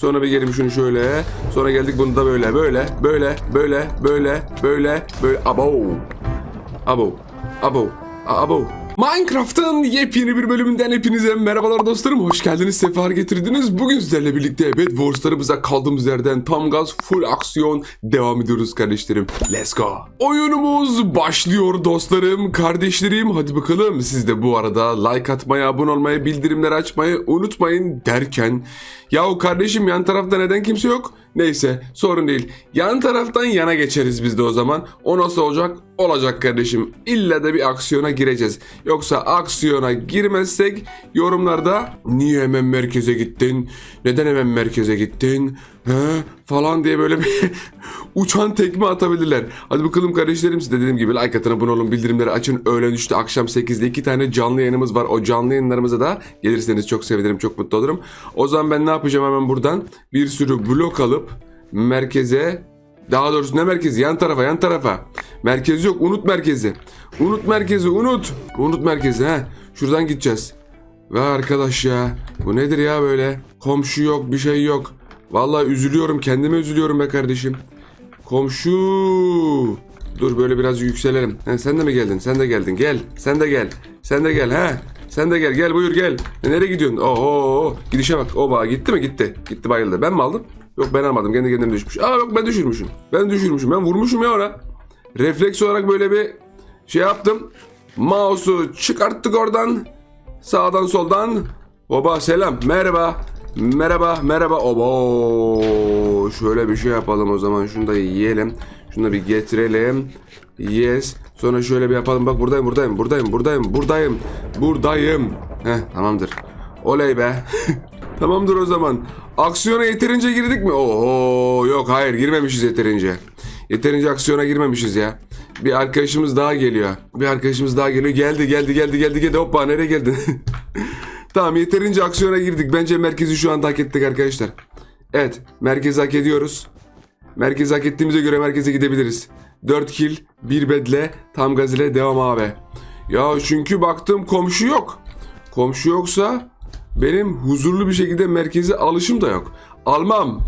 Sonra bir gelin şunu şöyle. Sonra geldik bunu da böyle böyle böyle böyle böyle böyle böyle abo. Abo. Abo. A- Abo. Minecraft'ın yepyeni bir bölümünden hepinize merhabalar dostlarım. Hoş geldiniz, sefer getirdiniz. Bugün sizlerle birlikte Bed Wars'larımıza kaldığımız yerden tam gaz full aksiyon devam ediyoruz kardeşlerim. Let's go. Oyunumuz başlıyor dostlarım, kardeşlerim. Hadi bakalım siz de bu arada like atmayı, abone olmayı, bildirimleri açmayı unutmayın derken... Yahu kardeşim yan tarafta neden kimse yok? Neyse sorun değil. Yan taraftan yana geçeriz biz de o zaman. O nasıl olacak? Olacak kardeşim. İlla da bir aksiyona gireceğiz. Yoksa aksiyona girmezsek yorumlarda niye hemen merkeze gittin? Neden hemen merkeze gittin? He? Falan diye böyle bir uçan tekme atabilirler. Hadi bakalım kardeşlerim siz de dediğim gibi like atın abone olun bildirimleri açın. Öğlen 3'te akşam 8'de iki tane canlı yayınımız var. O canlı yayınlarımıza da gelirseniz çok sevinirim çok mutlu olurum. O zaman ben ne yapacağım hemen buradan bir sürü blok alıp merkeze daha doğrusu ne merkezi? Yan tarafa, yan tarafa. Merkez yok, unut merkezi. Unut merkezi, unut. Unut merkezi, ha. Şuradan gideceğiz. Ve arkadaş ya, bu nedir ya böyle? Komşu yok, bir şey yok. Vallahi üzülüyorum, kendime üzülüyorum be kardeşim. Komşu. Dur böyle biraz yükselelim. Ha, sen de mi geldin? Sen de geldin. Gel. Sen de gel. Sen de gel. Ha. Sen de gel. Gel buyur gel. E, nereye gidiyorsun? Oho. Gidişe bak. Oba gitti mi? Gitti. Gitti bayıldı. Ben mi aldım? Yok ben almadım. Kendi kendine düşmüş. Aa yok ben düşürmüşüm. Ben düşürmüşüm. Ben vurmuşum ya ona. Refleks olarak böyle bir şey yaptım. Mouse'u çıkarttık oradan. Sağdan soldan. Oba selam. Merhaba. Merhaba. Merhaba. Oba. Şöyle bir şey yapalım o zaman. Şunu da yiyelim. Şunu da bir getirelim. Yes. Sonra şöyle bir yapalım. Bak buradayım buradayım buradayım buradayım buradayım. Buradayım. Heh tamamdır. Oley be. tamamdır o zaman. Aksiyona yeterince girdik mi? Oho yok hayır girmemişiz yeterince. Yeterince aksiyona girmemişiz ya. Bir arkadaşımız daha geliyor. Bir arkadaşımız daha geliyor. Geldi geldi geldi geldi geldi. Hoppa nereye geldin? tamam yeterince aksiyona girdik. Bence merkezi şu anda hak ettik arkadaşlar. Evet merkezi hak ediyoruz. Merkezi hak ettiğimize göre merkeze gidebiliriz. 4 kill, 1 bedle, tam gaz ile devam abi. Ya çünkü baktım komşu yok. Komşu yoksa benim huzurlu bir şekilde merkeze alışım da yok. Almam.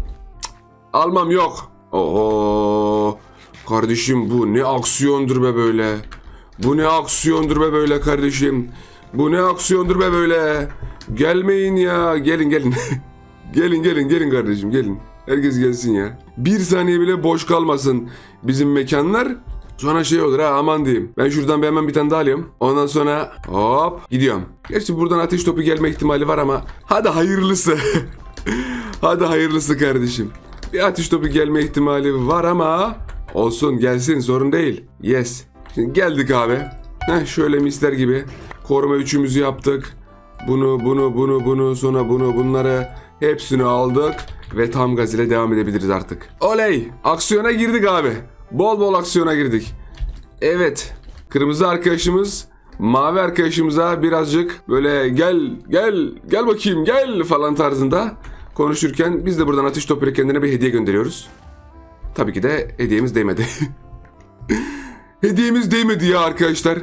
Almam yok. Oho. Kardeşim bu ne aksiyondur be böyle. Bu ne aksiyondur be böyle kardeşim. Bu ne aksiyondur be böyle. Gelmeyin ya. Gelin gelin. gelin gelin gelin kardeşim gelin. Herkes gelsin ya. Bir saniye bile boş kalmasın bizim mekanlar. Sonra şey olur ha aman diyeyim. Ben şuradan bir hemen bir tane daha alayım. Ondan sonra hop gidiyorum. Gerçi buradan ateş topu gelme ihtimali var ama hadi hayırlısı. hadi hayırlısı kardeşim. Bir ateş topu gelme ihtimali var ama olsun gelsin sorun değil. Yes. Şimdi geldik abi. Heh, şöyle misler gibi. Koruma üçümüzü yaptık. Bunu bunu bunu bunu sonra bunu bunları hepsini aldık ve tam gaz ile devam edebiliriz artık. Oley! Aksiyona girdik abi. Bol bol aksiyona girdik. Evet. Kırmızı arkadaşımız mavi arkadaşımıza birazcık böyle gel gel gel bakayım gel falan tarzında konuşurken biz de buradan ateş topuyla kendine bir hediye gönderiyoruz. Tabii ki de hediyemiz değmedi. Hediyemiz değmedi ya arkadaşlar.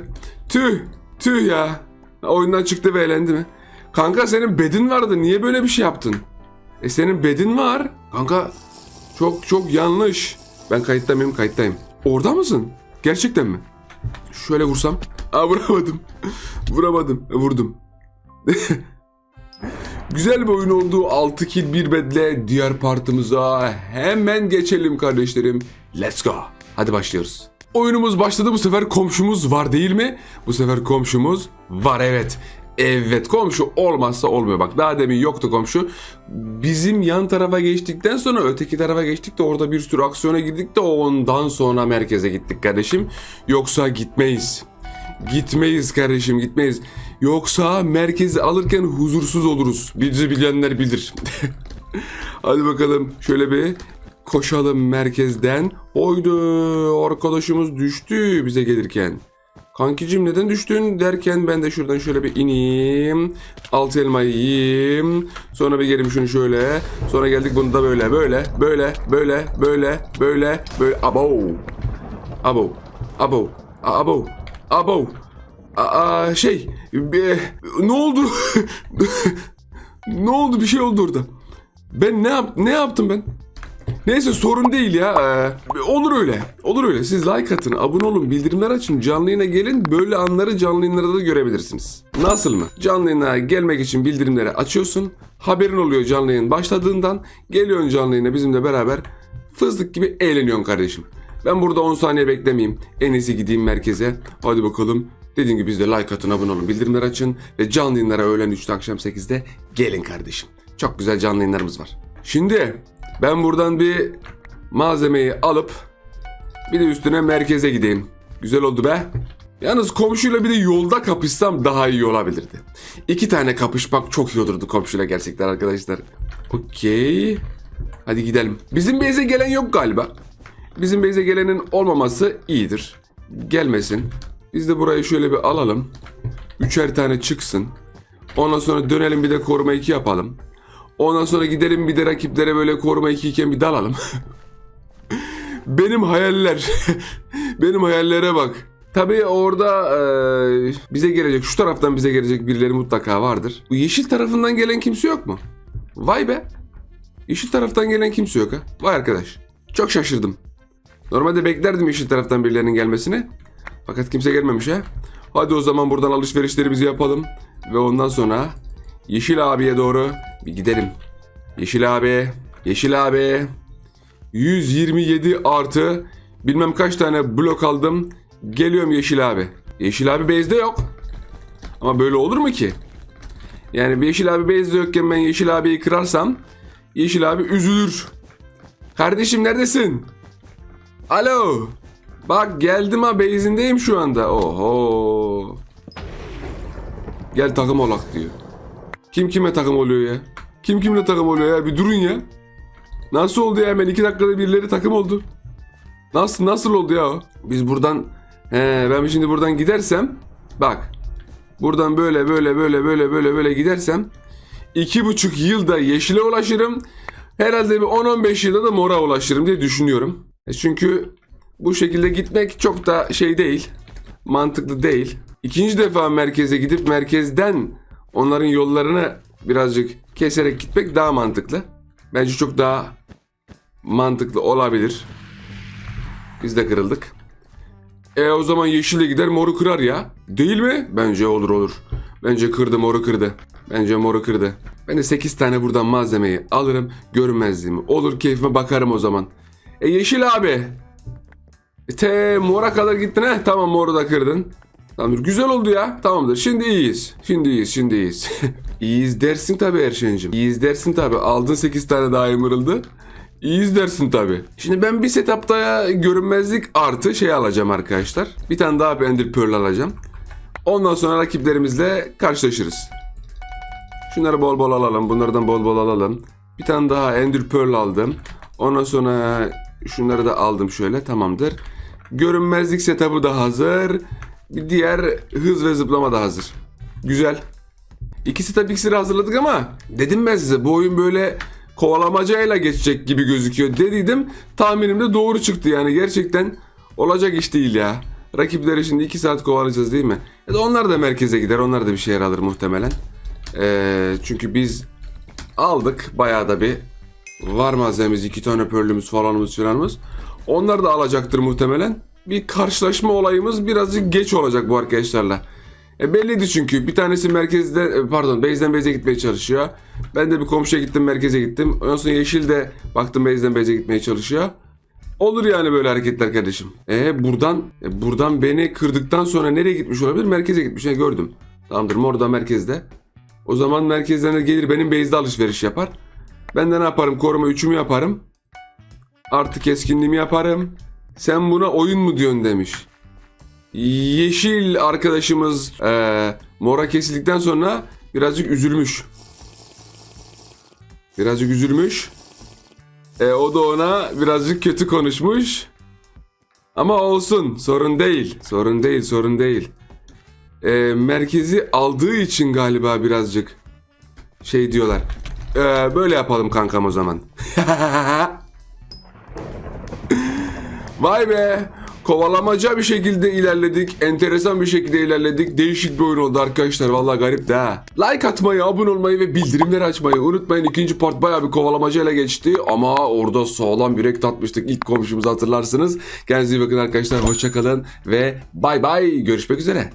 Tüh, tüh ya. Oyundan çıktı ve elendi mi? Kanka senin bedin vardı. Niye böyle bir şey yaptın? E senin bedin var. Kanka çok çok yanlış. Ben kayıtta mıyım? Kayıttayım. Orada mısın? Gerçekten mi? Şöyle vursam. Aa vuramadım. Vuramadım. E, Vurdum. Güzel bir oyun oldu. 6 kill 1 bedle diğer partımıza hemen geçelim kardeşlerim. Let's go. Hadi başlıyoruz. Oyunumuz başladı. Bu sefer komşumuz var değil mi? Bu sefer komşumuz var evet. Evet komşu olmazsa olmuyor. Bak daha demin yoktu komşu. Bizim yan tarafa geçtikten sonra öteki tarafa geçtik de orada bir sürü aksiyona girdik de ondan sonra merkeze gittik kardeşim. Yoksa gitmeyiz. Gitmeyiz kardeşim gitmeyiz. Yoksa merkezi alırken huzursuz oluruz. Bizi bilenler bilir. Hadi bakalım şöyle bir koşalım merkezden. Oydu arkadaşımız düştü bize gelirken. Kankicim neden düştün derken ben de şuradan şöyle bir ineyim. Altı elmayı yiyeyim. Sonra bir gelim şunu şöyle. Sonra geldik bunu da böyle böyle böyle böyle böyle böyle böyle abo. Abo. Abo. Abo. Abo. Şey bir- ne oldu? ne oldu bir şey oldu orada. Ben ne yap ne yaptım ben? Neyse sorun değil ya. Ee, olur öyle. Olur öyle. Siz like atın, abone olun, bildirimler açın, canlı yayına gelin. Böyle anları canlı yayınlarda da görebilirsiniz. Nasıl mı? Canlı yayına gelmek için bildirimleri açıyorsun. Haberin oluyor canlı yayın başladığından. Geliyorsun canlı yayına bizimle beraber fıstık gibi eğleniyorsun kardeşim. Ben burada 10 saniye beklemeyeyim. En iyisi gideyim merkeze. Hadi bakalım. Dediğim gibi biz de like atın, abone olun, bildirimler açın. Ve canlı yayınlara öğlen 3'te akşam 8'de gelin kardeşim. Çok güzel canlı yayınlarımız var. Şimdi ben buradan bir malzemeyi alıp bir de üstüne merkeze gideyim. Güzel oldu be. Yalnız komşuyla bir de yolda kapışsam daha iyi olabilirdi. İki tane kapışmak çok iyi olurdu komşuyla gerçekten arkadaşlar. Okey. Hadi gidelim. Bizim base'e gelen yok galiba. Bizim base'e gelenin olmaması iyidir. Gelmesin. Biz de burayı şöyle bir alalım. Üçer tane çıksın. Ondan sonra dönelim bir de koruma 2 yapalım. Ondan sonra gidelim bir de rakiplere böyle koruma 2 iken bir dalalım. Benim hayaller. Benim hayallere bak. Tabii orada eee, bize gelecek, şu taraftan bize gelecek birileri mutlaka vardır. Bu yeşil tarafından gelen kimse yok mu? Vay be. Yeşil taraftan gelen kimse yok ha. Vay arkadaş. Çok şaşırdım. Normalde beklerdim yeşil taraftan birilerinin gelmesini. Fakat kimse gelmemiş ha. Hadi o zaman buradan alışverişlerimizi yapalım. Ve ondan sonra Yeşil abiye doğru bir gidelim. Yeşil abi, Yeşil abi. 127 artı bilmem kaç tane blok aldım. Geliyorum Yeşil abi. Yeşil abi base'de yok. Ama böyle olur mu ki? Yani Yeşil abi base'de yokken ben Yeşil abiyi kırarsam Yeşil abi üzülür. Kardeşim neredesin? Alo. Bak geldim ha base'indeyim şu anda. Oho. Gel takım olak diyor. Kim kime takım oluyor ya? Kim kimle takım oluyor ya? Bir durun ya. Nasıl oldu ya? Hemen iki dakikada birileri takım oldu. Nasıl nasıl oldu ya o? Biz buradan he, ben şimdi buradan gidersem bak buradan böyle böyle böyle böyle böyle böyle gidersem iki buçuk yılda yeşile ulaşırım. Herhalde bir 10-15 yılda da mora ulaşırım diye düşünüyorum. E çünkü bu şekilde gitmek çok da şey değil. Mantıklı değil. İkinci defa merkeze gidip merkezden onların yollarını birazcık keserek gitmek daha mantıklı. Bence çok daha mantıklı olabilir. Biz de kırıldık. E o zaman yeşile gider moru kırar ya. Değil mi? Bence olur olur. Bence kırdı moru kırdı. Bence moru kırdı. Ben de 8 tane buradan malzemeyi alırım. Görünmezliğimi. Olur keyfime bakarım o zaman. E yeşil abi. E, te mora kadar gittin he. Tamam moru da kırdın. Tamamdır. Güzel oldu ya. Tamamdır. Şimdi iyiyiz. Şimdi iyiyiz. Şimdi iyiyiz. iyiyiz dersin tabii Erşen'cim. İyiyiz dersin tabii. Aldın 8 tane daha emerald'ı. İyiyiz dersin tabii. Şimdi ben bir setupta görünmezlik artı şey alacağım arkadaşlar. Bir tane daha bir Ender Pearl alacağım. Ondan sonra rakiplerimizle karşılaşırız. Şunları bol bol alalım. Bunlardan bol bol alalım. Bir tane daha Ender Pearl aldım. Ondan sonra şunları da aldım şöyle. Tamamdır. Görünmezlik setup'ı da hazır. Bir diğer hız ve zıplama da hazır. Güzel. İkisi tabii iksiri hazırladık ama dedim ben size bu oyun böyle kovalamacayla geçecek gibi gözüküyor dediydim. Tahminim de doğru çıktı yani gerçekten olacak iş değil ya. Rakipleri şimdi 2 saat kovalayacağız değil mi? Ya da onlar da merkeze gider onlar da bir şeyler alır muhtemelen. Ee, çünkü biz aldık bayağı da bir var malzememiz iki tane pörlümüz falanımız filanımız. Onlar da alacaktır muhtemelen. Bir karşılaşma olayımız birazcık geç olacak bu arkadaşlarla. E belliydi çünkü bir tanesi merkezde e, pardon base'den base'e gitmeye çalışıyor. Ben de bir komşuya gittim merkeze gittim. Ondan sonra Yeşil de baktım base'den base'e gitmeye çalışıyor. Olur yani böyle hareketler kardeşim. E buradan e, buradan beni kırdıktan sonra nereye gitmiş olabilir? Merkeze gitmiş. E, gördüm. Tamamdır mor da merkezde. O zaman merkezden de gelir benim base'de alışveriş yapar. Ben de ne yaparım? Koruma 3'ümü yaparım. Artı keskinliğimi yaparım. Sen buna oyun mu diyorsun demiş. Yeşil arkadaşımız eee, mora kesildikten sonra birazcık üzülmüş. Birazcık üzülmüş. E, o da ona birazcık kötü konuşmuş. Ama olsun sorun değil. Sorun değil sorun değil. E, merkezi aldığı için galiba birazcık şey diyorlar. E, böyle yapalım kankam o zaman. Vay be. kovalamaca bir şekilde ilerledik. Enteresan bir şekilde ilerledik. Değişik bir oyun oldu arkadaşlar. Vallahi garip de ha. Like atmayı, abone olmayı ve bildirimleri açmayı unutmayın. İkinci part bayağı bir kovalamaca ile geçti. Ama orada sağlam bir rekt atmıştık. İlk komşumuzu hatırlarsınız. Kendinize iyi bakın arkadaşlar. Hoşçakalın ve bay bay. Görüşmek üzere.